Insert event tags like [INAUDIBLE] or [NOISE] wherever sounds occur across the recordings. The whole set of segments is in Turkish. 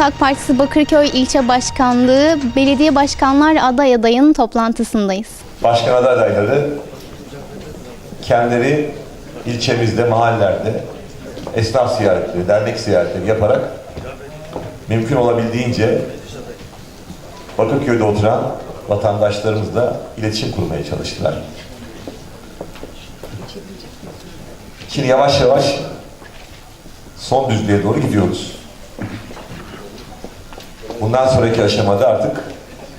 Halk Partisi Bakırköy İlçe Başkanlığı Belediye Başkanlar Aday Adayı'nın toplantısındayız. başkan adayları kendileri ilçemizde, mahallelerde esnaf ziyaretleri, dernek ziyaretleri yaparak mümkün olabildiğince Bakırköy'de oturan vatandaşlarımızla iletişim kurmaya çalıştılar. Şimdi yavaş yavaş son düzlüğe doğru gidiyoruz. Bundan sonraki aşamada artık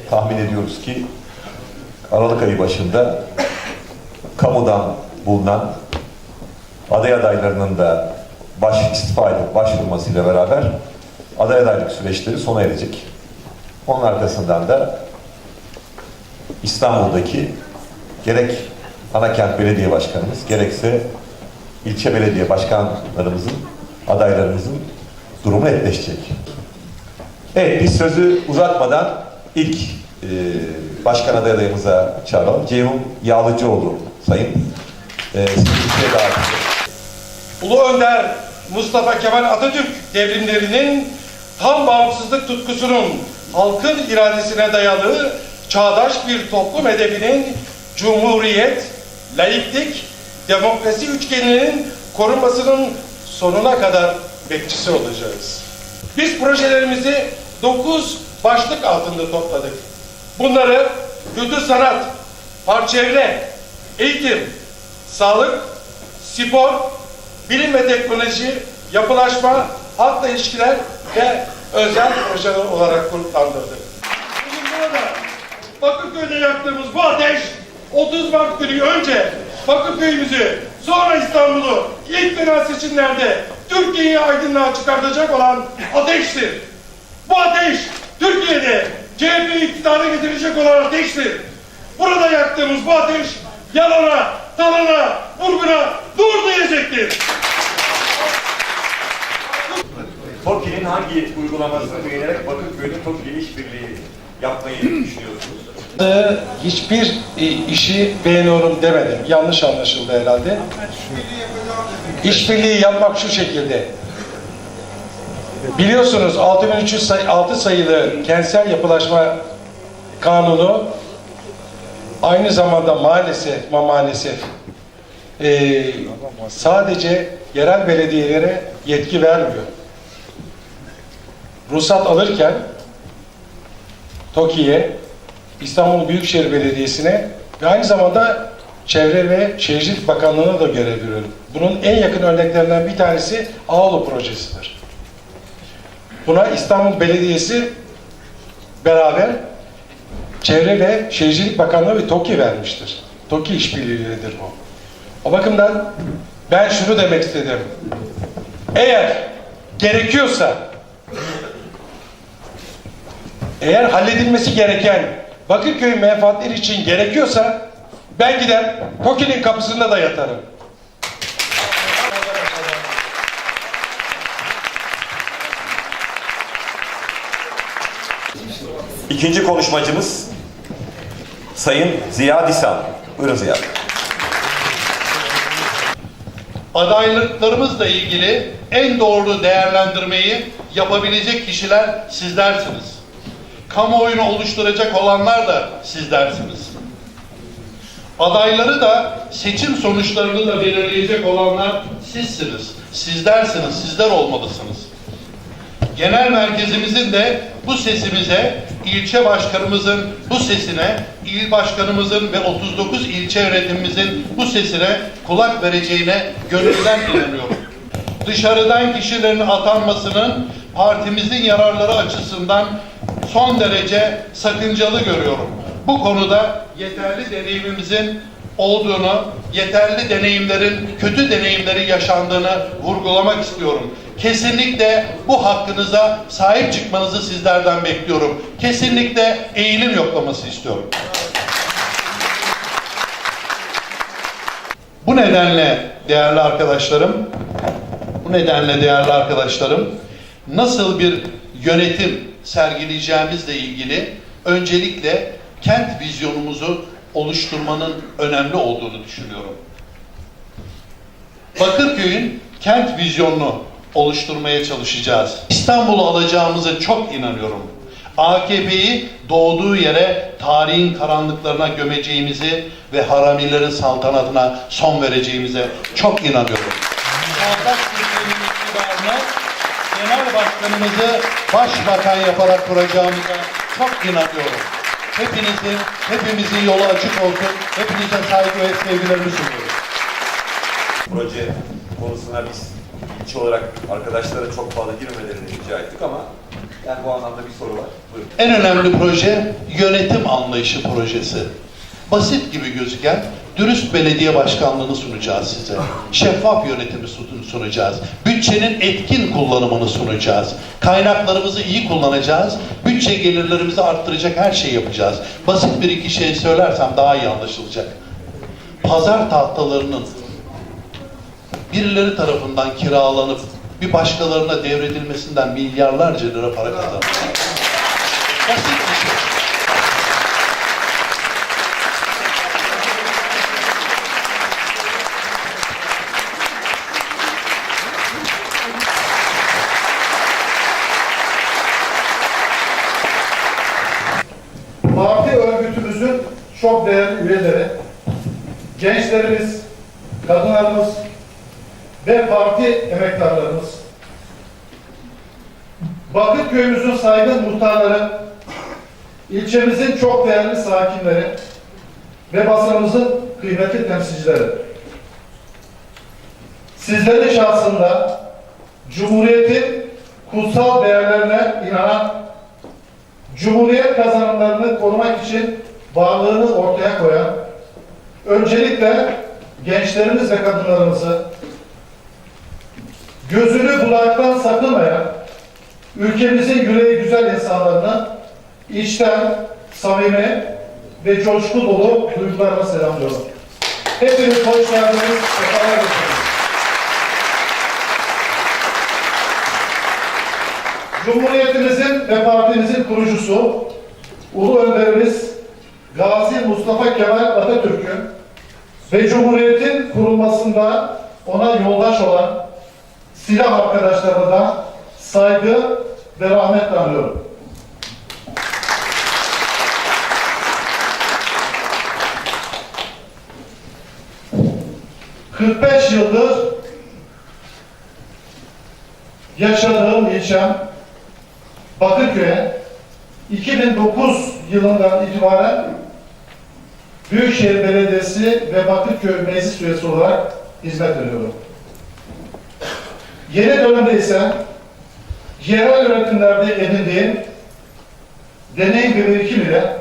tahmin ediyoruz ki Aralık ayı başında kamudan bulunan aday adaylarının da baş istifa edip başvurmasıyla beraber aday adaylık süreçleri sona erecek. Onun arkasından da İstanbul'daki gerek Anakent Belediye Başkanımız gerekse ilçe belediye başkanlarımızın adaylarımızın durumu netleşecek. Evet biz sözü uzatmadan ilk e, başkan aday adayımıza çağıralım. Ceyhun Yağlıcıoğlu sayın. E, sizi davet. Ulu Önder Mustafa Kemal Atatürk devrimlerinin tam bağımsızlık tutkusunun halkın iradesine dayalı çağdaş bir toplum hedefinin cumhuriyet, laiklik, demokrasi üçgeninin korunmasının sonuna kadar bekçisi olacağız. Biz projelerimizi 9 başlık altında topladık. Bunları kültür sanat, park çevre, eğitim, sağlık, spor, bilim ve teknoloji, yapılaşma, halkla ilişkiler ve özel projeler olarak gruplandırdık. Bugün burada Bakırköy'de yaktığımız bu ateş 30 Mart günü önce Bakırköy'ümüzü sonra İstanbul'u ilk genel seçimlerde Türkiye'yi aydınlığa çıkartacak olan ateştir. Bu ateş Türkiye'de CHP'yi iktidara getirecek olan ateştir. Burada yaktığımız bu ateş yalana, talana, vurguna dur diyecektir. TOKİ'nin hangi uygulamasını beğenerek Bakırköy'de TOKİ işbirliği yapmayı düşünüyorsunuz? Ee, hiçbir e, işi beğeniyorum demedim. Yanlış anlaşıldı herhalde. İşbirliği yapmak şu şekilde. Biliyorsunuz 6306 sayılı kentsel yapılaşma kanunu aynı zamanda maalesef ama maalesef e, sadece yerel belediyelere yetki vermiyor. Ruhsat alırken TOKİ'ye, İstanbul Büyükşehir Belediyesi'ne ve aynı zamanda Çevre ve Şehircilik Bakanlığı'na da görev veriyorum. Bunun en yakın örneklerinden bir tanesi Ağolu projesidir. Buna İstanbul Belediyesi beraber Çevre ve Şehircilik Bakanlığı ve TOKİ vermiştir. TOKİ işbirliğidir bu. O bakımdan ben şunu demek istedim. Eğer gerekiyorsa eğer halledilmesi gereken Bakırköy menfaatleri için gerekiyorsa ben gider TOKİ'nin kapısında da yatarım. İkinci konuşmacımız Sayın Ziya Disan. Buyurun Ziya. adaylıklarımızla ilgili en doğru değerlendirmeyi yapabilecek kişiler sizlersiniz. Kamuoyunu oluşturacak olanlar da sizlersiniz. Adayları da seçim sonuçlarını da belirleyecek olanlar sizsiniz. Sizlersiniz, sizler olmalısınız. Genel merkezimizin de bu sesimize, ilçe başkanımızın bu sesine, il başkanımızın ve 39 ilçe yönetimimizin bu sesine kulak vereceğine gönülden inanıyorum. Dışarıdan kişilerin atanmasının partimizin yararları açısından son derece sakıncalı görüyorum. Bu konuda yeterli deneyimimizin olduğunu, yeterli deneyimlerin, kötü deneyimleri yaşandığını vurgulamak istiyorum. Kesinlikle bu hakkınıza sahip çıkmanızı sizlerden bekliyorum. Kesinlikle eğilim yoklaması istiyorum. Bu nedenle değerli arkadaşlarım, bu nedenle değerli arkadaşlarım, nasıl bir yönetim sergileyeceğimizle ilgili öncelikle kent vizyonumuzu oluşturmanın önemli olduğunu düşünüyorum. Bakırköy'ün kent vizyonunu oluşturmaya çalışacağız. İstanbul'u alacağımıza çok inanıyorum. AKP'yi doğduğu yere tarihin karanlıklarına gömeceğimizi ve haramilerin saltanatına son vereceğimize çok inanıyorum. Çağdaş Türkiye'nin iktidarına genel başkanımızı başbakan yaparak kuracağımıza çok inanıyorum. Hepinizin, hepimizin yolu açık olsun. Hepinize saygı ve sevgilerimi sunuyorum. Proje konusuna biz ilçe olarak arkadaşlara çok fazla girmelerini rica ettik ama yani bu anlamda bir soru var. Buyurun. En önemli proje yönetim anlayışı projesi. Basit gibi gözüken dürüst belediye başkanlığını sunacağız size. Şeffaf yönetimi sun- sunacağız. Bütçenin etkin kullanımını sunacağız. Kaynaklarımızı iyi kullanacağız. Bütçe gelirlerimizi arttıracak her şeyi yapacağız. Basit bir iki şey söylersem daha iyi anlaşılacak. Pazar tahtalarının birileri tarafından kiralanıp bir başkalarına devredilmesinden milyarlarca lira para kazanıyor. Basit bir şey. Parti örgütümüzün çok değerli üyeleri, gençlerimiz, kadınlarımız ve parti emektarlarımız, Bakırköy'ümüzün saygın muhtarları, ilçemizin çok değerli sakinleri ve basınımızın kıymetli temsilcileri. Sizlerin şahsında Cumhuriyet'in kutsal değerlerine inanan Cumhuriyet kazanımlarını korumak için varlığını ortaya koyan, öncelikle gençlerimiz ve kadınlarımızı gözünü bulaktan sakınmayan, ülkemizin yüreği güzel insanlarını içten, samimi ve coşku dolu duygularla selamlıyorum. Hepiniz hoş geldiniz. Cumhuriyetimizin ve partimizin kurucusu, Ulu Önderimiz Gazi Mustafa Kemal Atatürk'ün ve Cumhuriyet'in kurulmasında ona yoldaş olan silah arkadaşlarına da saygı ve rahmetle anıyorum. ...45 yıldır yaşadığım ilçem Bakırköy'e 2009 yılından itibaren Büyükşehir Belediyesi ve Bakırköy Meclis Üyesi olarak hizmet veriyorum. Yeni dönemde ise yerel yönetimlerde edindiğim deneyim ve birikim ile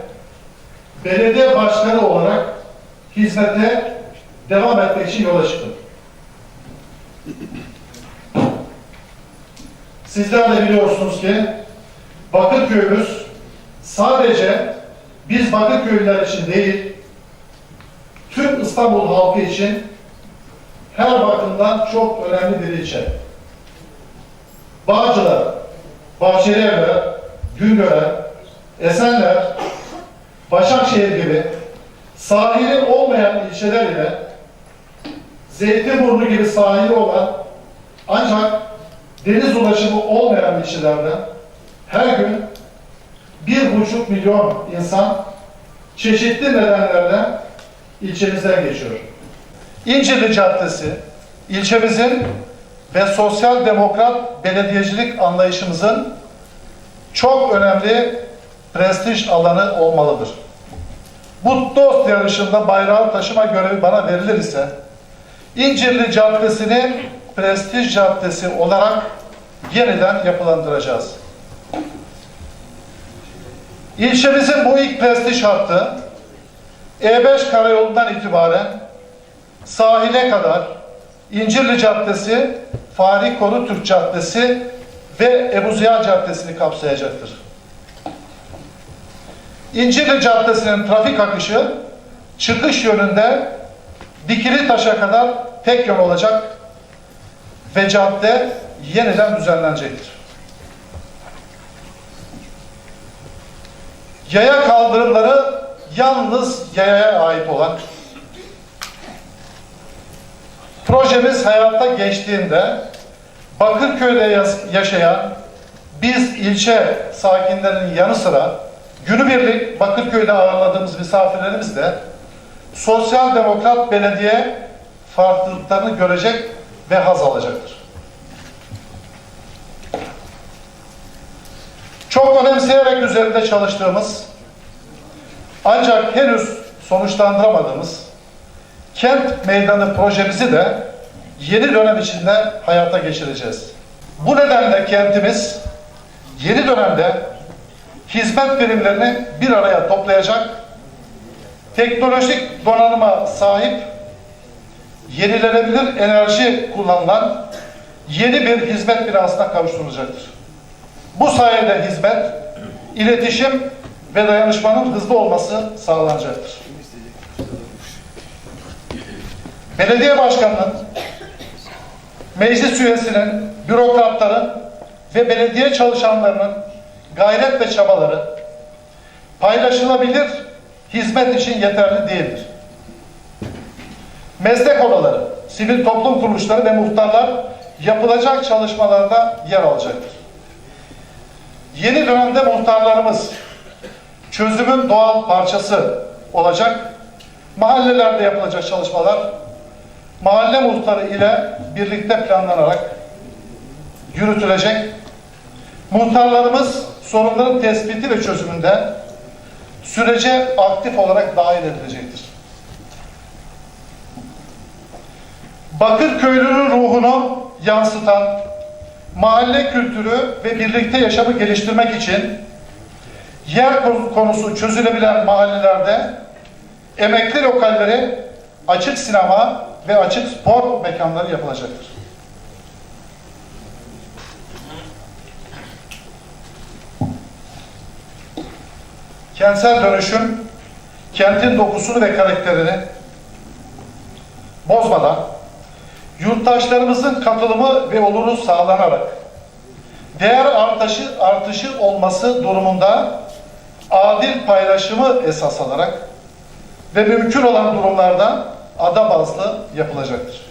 belediye başkanı olarak hizmete devam etmek için yola çıktım. Sizler de biliyorsunuz ki Bakırköy'ümüz sadece biz Bakırköylüler için değil, tüm İstanbul halkı için her bakımdan çok önemli bir ilçe. Bağcılar, Bahçelievler, Güngören, Esenler, Başakşehir gibi sahili olmayan ilçeler ile Zeytinburnu gibi sahili olan ancak deniz ulaşımı olmayan ilçelerden her gün bir buçuk milyon insan çeşitli nedenlerle ilçemizden geçiyor. İncirli Caddesi, ilçemizin ve sosyal demokrat belediyecilik anlayışımızın çok önemli prestij alanı olmalıdır. Bu dost yarışında bayrağı taşıma görevi bana verilir ise, İncirli Caddesi'ni prestij caddesi olarak yeniden yapılandıracağız. İlçemizin bu ilk prestij hattı E5 karayolundan itibaren sahile kadar İncirli Caddesi, Fahri Konu Türk Caddesi ve Ebu Ziya Caddesi'ni kapsayacaktır. İncirli Caddesi'nin trafik akışı çıkış yönünde Dikili Taş'a kadar tek yön olacak ve cadde yeniden düzenlenecektir. Yaya kaldırımları yalnız yayaya ait olan projemiz hayata geçtiğinde Bakırköy'de yaşayan biz ilçe sakinlerinin yanı sıra günübirlik Bakırköy'de ağırladığımız misafirlerimiz de Sosyal Demokrat Belediye farklılıklarını görecek ve haz alacaktır. Çok önemseyerek üzerinde çalıştığımız ancak henüz sonuçlandıramadığımız kent meydanı projemizi de yeni dönem içinde hayata geçireceğiz. Bu nedenle kentimiz yeni dönemde hizmet birimlerini bir araya toplayacak, teknolojik donanıma sahip, yenilenebilir enerji kullanılan yeni bir hizmet binasına kavuşturulacaktır. Bu sayede hizmet, iletişim ve dayanışmanın hızlı olması sağlanacaktır. Belediye başkanının, meclis üyesinin, bürokratların ve belediye çalışanlarının gayret ve çabaları paylaşılabilir hizmet için yeterli değildir. Meslek odaları, sivil toplum kuruluşları ve muhtarlar yapılacak çalışmalarda yer alacaktır. Yeni dönemde muhtarlarımız çözümün doğal parçası olacak. Mahallelerde yapılacak çalışmalar mahalle muhtarı ile birlikte planlanarak yürütülecek. Muhtarlarımız sorunların tespiti ve çözümünde sürece aktif olarak dahil edilecektir. Bakırköylünün ruhunu yansıtan mahalle kültürü ve birlikte yaşamı geliştirmek için yer konusu çözülebilen mahallelerde emekli lokalleri, açık sinema ve açık spor mekanları yapılacaktır. Kentsel dönüşüm, kentin dokusunu ve karakterini bozmadan, yurttaşlarımızın katılımı ve oluru sağlanarak, değer artışı, artışı olması durumunda adil paylaşımı esas alarak ve mümkün olan durumlarda ada bazlı yapılacaktır.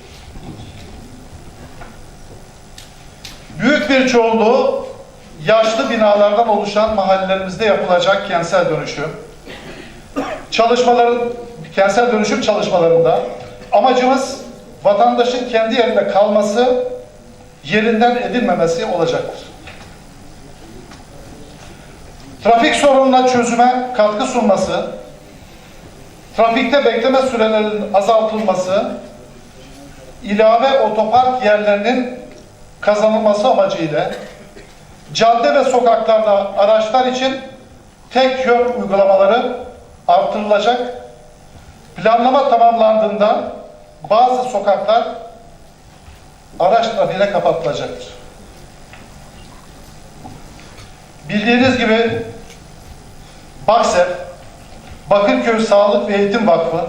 Büyük bir çoğunluğu yaşlı binalardan oluşan mahallelerimizde yapılacak kentsel dönüşüm. Çalışmaların, kentsel dönüşüm çalışmalarında amacımız vatandaşın kendi yerinde kalması, yerinden edilmemesi olacaktır. Trafik sorununa çözüme katkı sunması, trafikte bekleme sürelerinin azaltılması, ilave otopark yerlerinin kazanılması amacıyla cadde ve sokaklarda araçlar için tek yön uygulamaları artırılacak. Planlama tamamlandığında bazı sokaklar araç trafiğine kapatılacaktır. Bildiğiniz gibi Bakser, Bakırköy Sağlık ve Eğitim Vakfı,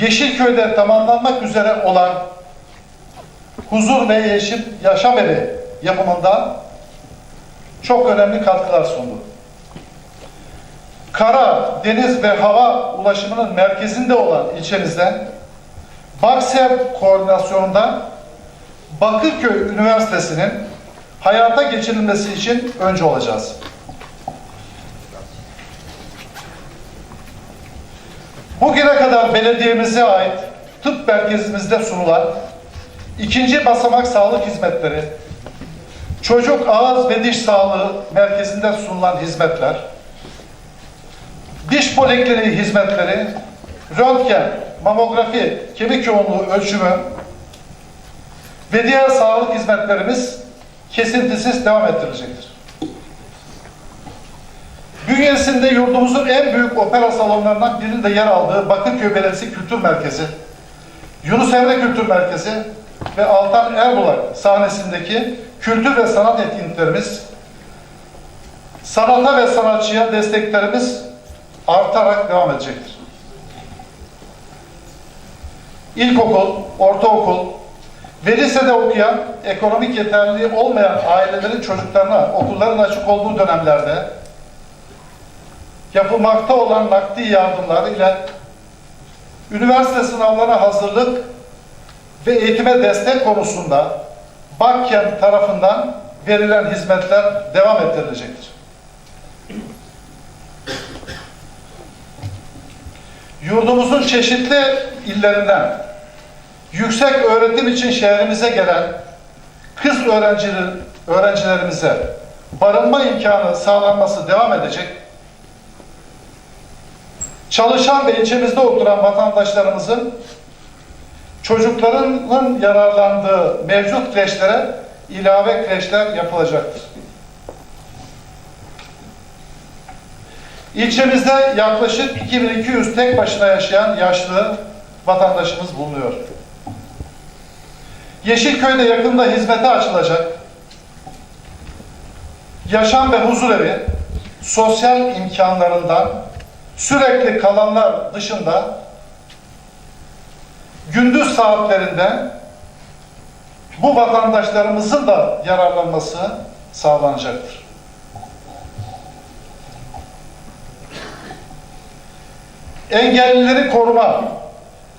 Yeşilköy'de tamamlanmak üzere olan Huzur ve Yeşil Yaşam Evi yapımında çok önemli katkılar sundu. Kara, deniz ve hava ulaşımının merkezinde olan ilçemizde Bakser koordinasyonunda Bakırköy Üniversitesi'nin hayata geçirilmesi için önce olacağız. Bugüne kadar belediyemize ait tıp merkezimizde sunulan ikinci basamak sağlık hizmetleri, çocuk ağız ve diş sağlığı merkezinde sunulan hizmetler, diş polikliniği hizmetleri, röntgen, mamografi, kemik yoğunluğu ölçümü ve diğer sağlık hizmetlerimiz kesintisiz devam ettirilecektir. Bünyesinde yurdumuzun en büyük opera salonlarından birinde yer aldığı Bakırköy Belediyesi Kültür Merkezi, Yunus Emre Kültür Merkezi ve Altan Erbulak sahnesindeki kültür ve sanat etkinliklerimiz, sanata ve sanatçıya desteklerimiz artarak devam edecektir. İlkokul, ortaokul ve lisede okuyan, ekonomik yeterliliği olmayan ailelerin çocuklarına okulların açık olduğu dönemlerde yapılmakta olan nakdi yardımlar ile üniversite sınavlarına hazırlık ve eğitime destek konusunda Bakken tarafından verilen hizmetler devam ettirilecektir. Yurdumuzun çeşitli illerinden yüksek öğretim için şehrimize gelen kız öğrenciler, öğrencilerimize barınma imkanı sağlanması devam edecek. Çalışan ve ilçemizde oturan vatandaşlarımızın çocuklarının yararlandığı mevcut kreşlere ilave kreşler yapılacaktır. İlçemizde yaklaşık 2200 tek başına yaşayan yaşlı vatandaşımız bulunuyor. Yeşilköy'de yakında hizmete açılacak yaşam ve huzur evi sosyal imkanlarından sürekli kalanlar dışında gündüz saatlerinde bu vatandaşlarımızın da yararlanması sağlanacaktır. Engellileri koruma,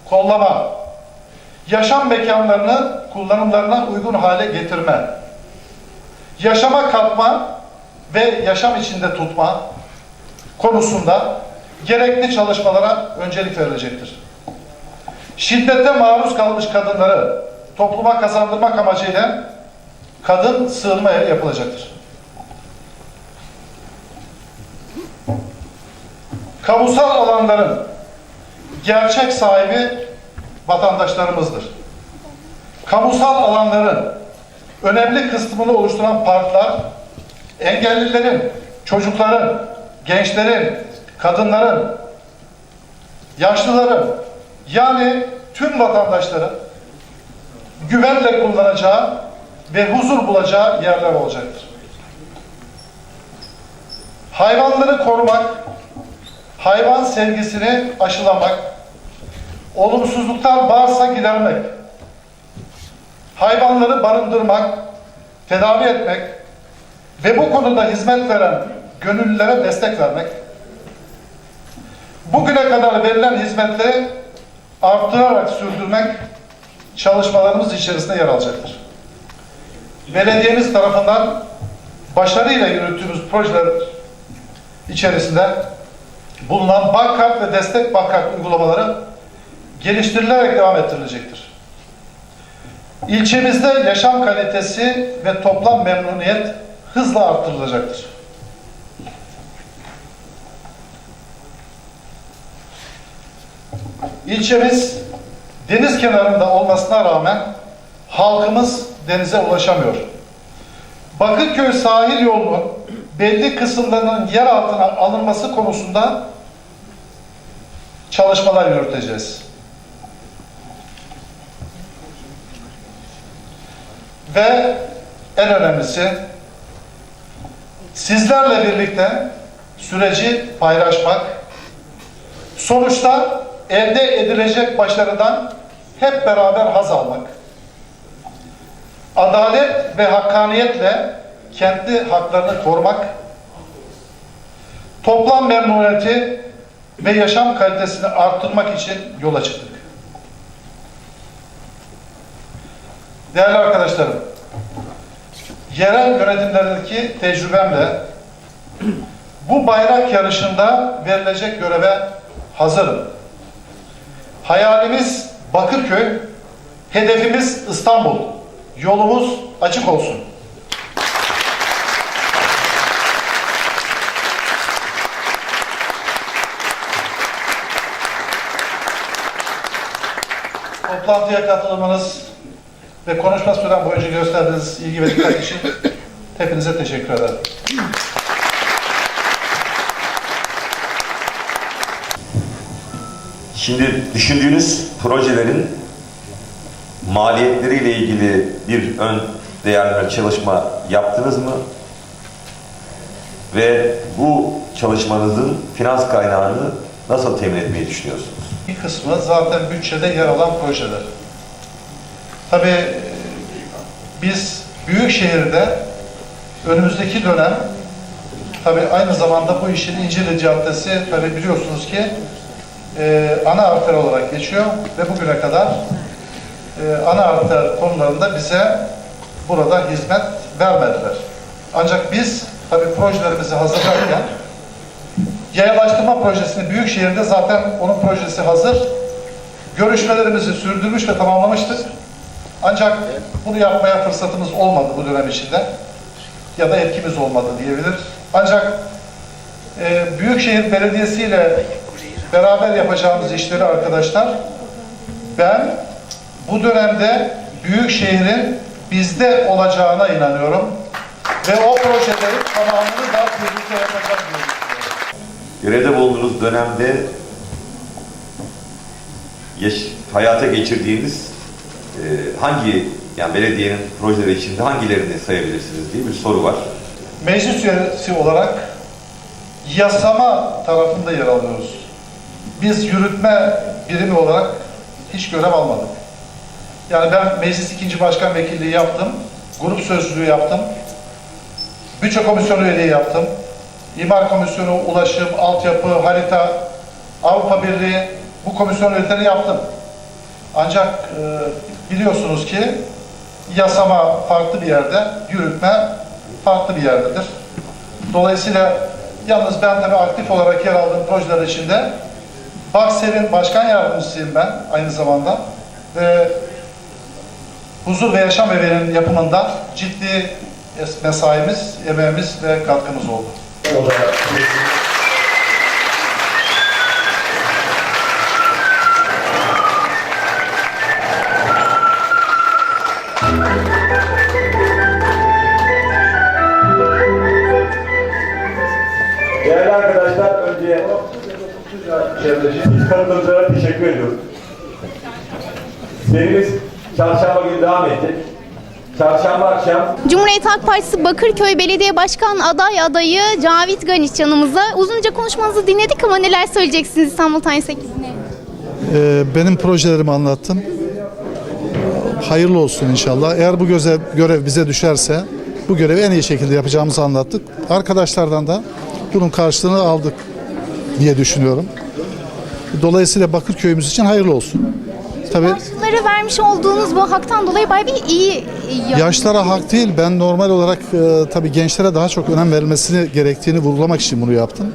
kollama, yaşam mekanlarını kullanımlarına uygun hale getirme, yaşama katma ve yaşam içinde tutma konusunda gerekli çalışmalara öncelik verilecektir. Şiddete maruz kalmış kadınları topluma kazandırmak amacıyla kadın sığınma evi yapılacaktır. Kamusal alanların gerçek sahibi vatandaşlarımızdır. Kamusal alanların önemli kısmını oluşturan parklar, engellilerin, çocukların, gençlerin, kadınların, yaşlıların, yani tüm vatandaşların güvenle kullanacağı ve huzur bulacağı yerler olacaktır. Hayvanları korumak, hayvan sevgisini aşılamak, olumsuzluklar varsa gidermek, hayvanları barındırmak, tedavi etmek ve bu konuda hizmet veren gönüllülere destek vermek, bugüne kadar verilen hizmetleri arttırarak sürdürmek çalışmalarımız içerisinde yer alacaktır. Belediyemiz tarafından başarıyla yürüttüğümüz projeler içerisinde bulunan bankkart ve destek bankkart uygulamaları geliştirilerek devam ettirilecektir. İlçemizde yaşam kalitesi ve toplam memnuniyet hızla artırılacaktır. İlçemiz deniz kenarında olmasına rağmen halkımız denize ulaşamıyor. Bakırköy sahil yolunun belli kısımlarının yer altına alınması konusunda çalışmalar yürüteceğiz. Ve en önemlisi sizlerle birlikte süreci paylaşmak, sonuçta elde edilecek başarıdan hep beraber haz almak. Adalet ve hakkaniyetle kendi haklarını korumak, toplam memnuniyeti ve yaşam kalitesini arttırmak için yola çıktık. Değerli arkadaşlarım, yerel yönetimlerdeki tecrübemle bu bayrak yarışında verilecek göreve hazırım. Hayalimiz Bakırköy, hedefimiz İstanbul. Yolumuz açık olsun. Toplantıya katılmanız ve konuşma süren boyunca gösterdiğiniz ilgi ve dikkat için hepinize teşekkür ederim. Şimdi düşündüğünüz projelerin maliyetleriyle ilgili bir ön değerleme çalışma yaptınız mı? Ve bu çalışmanızın finans kaynağını nasıl temin etmeyi düşünüyorsunuz? Bir kısmı zaten bütçede yer alan projeler. Tabii e, biz büyük şehirde önümüzdeki dönem tabii aynı zamanda bu işin İncirli Caddesi tabii biliyorsunuz ki e, ana arter olarak geçiyor ve bugüne kadar e, ana arter konularında bize burada hizmet vermediler. Ancak biz tabii projelerimizi hazırlarken yayalaştırma projesini Büyükşehir'de zaten onun projesi hazır. Görüşmelerimizi sürdürmüş ve tamamlamıştık. Ancak bunu yapmaya fırsatımız olmadı bu dönem içinde. Ya da etkimiz olmadı diyebilir. Ancak e, Büyükşehir Belediyesi ile beraber yapacağımız işleri arkadaşlar ben bu dönemde Büyükşehir'in bizde olacağına inanıyorum. Ve o projelerin tamamını da birlikte yapacağız düşünüyorum. Görevde bulunduğunuz dönemde yaş, hayata geçirdiğiniz e, hangi yani belediyenin projeleri içinde hangilerini sayabilirsiniz diye bir soru var. Meclis üyesi olarak yasama tarafında yer alıyoruz. Biz yürütme birimi olarak hiç görev almadık. Yani ben meclis ikinci başkan vekilliği yaptım, grup sözcülüğü yaptım, bütçe komisyonu üyeliği yaptım, imar komisyonu, ulaşım, altyapı, harita, Avrupa Birliği bu komisyon üyeliğini yaptım. Ancak e, biliyorsunuz ki yasama farklı bir yerde, yürütme farklı bir yerdedir. Dolayısıyla yalnız ben tabii aktif olarak yer aldığım projeler içinde Baksev'in başkan yardımcısıyım ben aynı zamanda ve huzur ve yaşam evinin yapımında ciddi es- mesaimiz, emeğimiz ve katkımız oldu. Değerli arkadaşlar önce çevreci katılımcılara teşekkür ediyorum. Serimiz çarşamba günü devam edecek. Çarşamba akşam Cumhuriyet Halk Partisi Bakırköy Belediye Başkan aday adayı Cavit Ganiç yanımızda. Uzunca konuşmanızı dinledik ama neler söyleyeceksiniz İstanbul Times ekibine? Ee, benim projelerimi anlattım. Hayırlı olsun inşallah. Eğer bu görev, görev bize düşerse bu görevi en iyi şekilde yapacağımızı anlattık. Arkadaşlardan da bunun karşılığını aldık diye düşünüyorum. Dolayısıyla Bakırköy'ümüz için hayırlı olsun. Tabii Yaşlılara vermiş olduğunuz bu haktan dolayı bayağı bir iyi iyi- yaşlara hak değil. Ben normal olarak e, tabii gençlere daha çok önem verilmesini gerektiğini vurgulamak için bunu yaptım.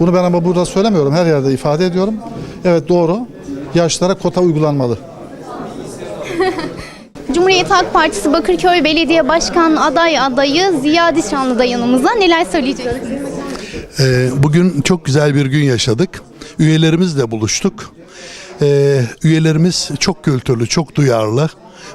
Bunu ben ama burada söylemiyorum. Her yerde ifade ediyorum. Evet doğru. Yaşlara kota uygulanmalı. [LAUGHS] Cumhuriyet Halk Partisi Bakırköy Belediye Başkan aday adayı Ziya Dişanlı da yanımızda. Neler söyleyeceksiniz? Ee, Bugün çok güzel bir gün yaşadık. Üyelerimizle buluştuk. Ee, Üyelerimiz çok kültürlü, çok duyarlı.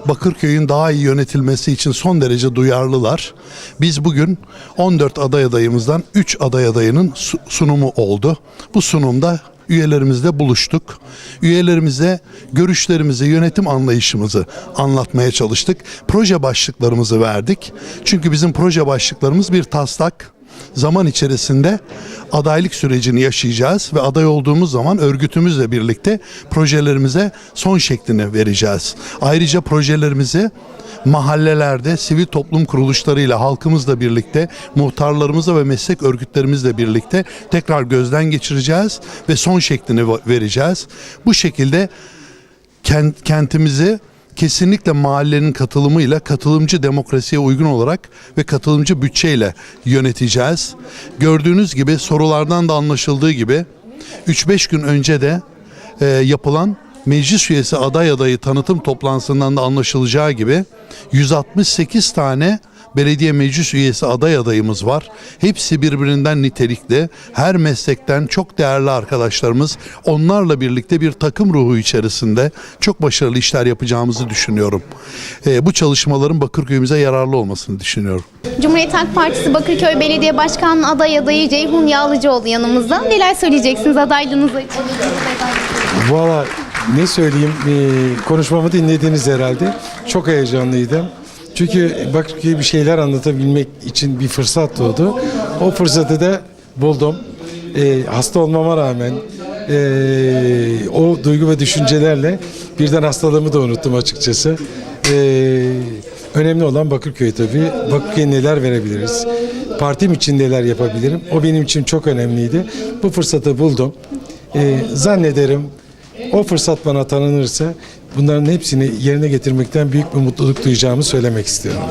Bakırköy'ün daha iyi yönetilmesi için son derece duyarlılar. Biz bugün 14 aday adayımızdan 3 aday adayının su- sunumu oldu. Bu sunumda üyelerimizle buluştuk. Üyelerimize görüşlerimizi, yönetim anlayışımızı anlatmaya çalıştık. Proje başlıklarımızı verdik. Çünkü bizim proje başlıklarımız bir taslak zaman içerisinde adaylık sürecini yaşayacağız ve aday olduğumuz zaman örgütümüzle birlikte projelerimize son şeklini vereceğiz. Ayrıca projelerimizi mahallelerde sivil toplum kuruluşlarıyla halkımızla birlikte muhtarlarımızla ve meslek örgütlerimizle birlikte tekrar gözden geçireceğiz ve son şeklini vereceğiz. Bu şekilde kent, kentimizi kesinlikle mahallenin katılımıyla katılımcı demokrasiye uygun olarak ve katılımcı bütçeyle yöneteceğiz. Gördüğünüz gibi sorulardan da anlaşıldığı gibi 3-5 gün önce de e, yapılan meclis üyesi aday adayı tanıtım toplantısından da anlaşılacağı gibi 168 tane belediye meclis üyesi aday adayımız var. Hepsi birbirinden nitelikli. Her meslekten çok değerli arkadaşlarımız. Onlarla birlikte bir takım ruhu içerisinde çok başarılı işler yapacağımızı düşünüyorum. Ee, bu çalışmaların Bakırköy'ümüze yararlı olmasını düşünüyorum. Cumhuriyet Halk Partisi Bakırköy Belediye Başkan aday adayı Ceyhun Yağlıcıoğlu yanımızda. Neler söyleyeceksiniz adaylığınız için? Valla ne söyleyeyim ee, konuşmamı dinlediniz herhalde. Çok heyecanlıydım. Çünkü Bakırköy'e bir şeyler anlatabilmek için bir fırsat doğdu. O fırsatı da buldum. Ee, hasta olmama rağmen ee, o duygu ve düşüncelerle birden hastalığımı da unuttum açıkçası. Ee, önemli olan Bakırköy tabii. Bakırköy'e neler verebiliriz? Partim için neler yapabilirim? O benim için çok önemliydi. Bu fırsatı buldum. Ee, zannederim o fırsat bana tanınırsa bunların hepsini yerine getirmekten büyük bir mutluluk duyacağımı söylemek istiyorum.